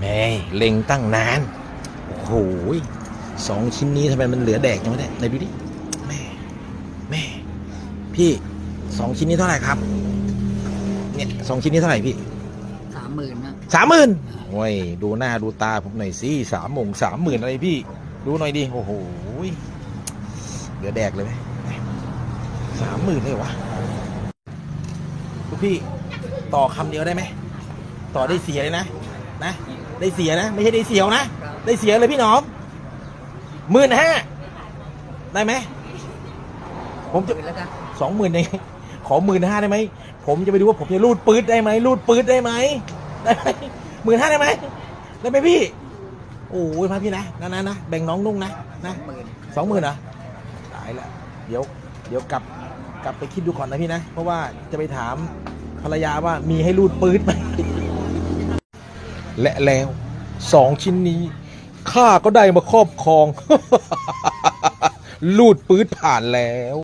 แม่เล็งตั้งนาน โอ้โหสองชิ้นนี้ทำไมมันเหลือแดกยังไม่ได้ไหนดูดิแม่แม่ พี่สองชิ้นนี้เท่าไหร่ครับ เนี่ยสองชิ้นนี้เท่าไหร่พี่สามหมื่นนะสามหมื่นโอ้ยดูหน้าดูตาผมหน่อยสิสามหมงสามหมื่นอะไรพี่ ดูหน่อยดิโอ้โหเหลือแดกเลยไหมสามหมื่นเลยวะลูกพี่ต่อคำเดียวได้ไหม ต่อได้เสียเลยนะ นะ ได้เสียนะ ไม่ใช่ได้เสียวนะ ได้เสียเลยพี่หนอมหมื่นห้าได้ไหม ผมจะหมื่นแล้วกันสองหมื่นเองขอหมื่นห้าได้ไหม ผมจะไปดูว่าผมจะรูดปืดได้ไหมรูดปืดได้ไหมได้ไหมหมื่นห้าได้ไหมได้ไหมพี่ โอ้ยมาพี่นะนะนะนะแบ่งน้องนุ่งนะนะหมื่นสองหมื่นเหรอตายละเดี๋ยว เดี๋ยวกลับกลับไปคิดดูก่อนนะพี่นะ เพราะว่าจะไปถามภรรยาว่ามีให้รูดปืดไหม และแล้วสองชิ้นนี้ข้าก็ได้มาครอบครอง ลูดปืดผ่านแล้ว